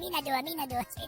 มีนาดัวมีนาดัวใช่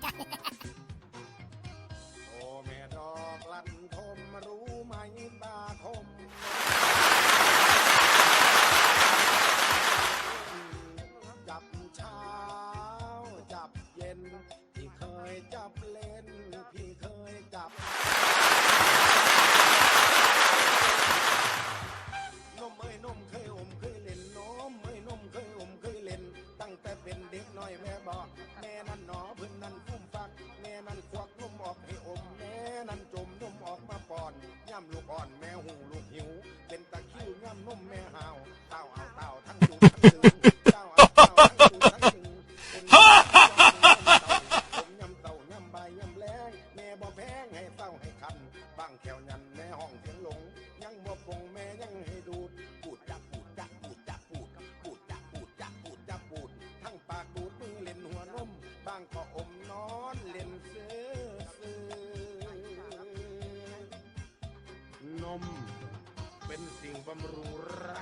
เป็นเด็กน้อยแม่บอกแม่นั่นหนอเพิ่อนนั่นฟุ้มฟัก แม่นั่นควักนุ่มออกให้อม แม่นั่นจมนุ่มออกมาปอนย่ำลูกอ่อนแม่หูลูกหิว เป็นตะคริวย่ำนุ่มแม่หาวเต้าเอาเต้าทั้งดูทั้งดึงเต้าเอาเต้าทั้งดูทั้งดึงผมย่ำเต้าย่ำใบย่ำแรงแม่บ่แพงให้เต้าให้คันบางแขวยันแม่ห้องเสียงางก็อมนอนเล่นเสือสือนมเป็นสิ่งบำรุงร่าง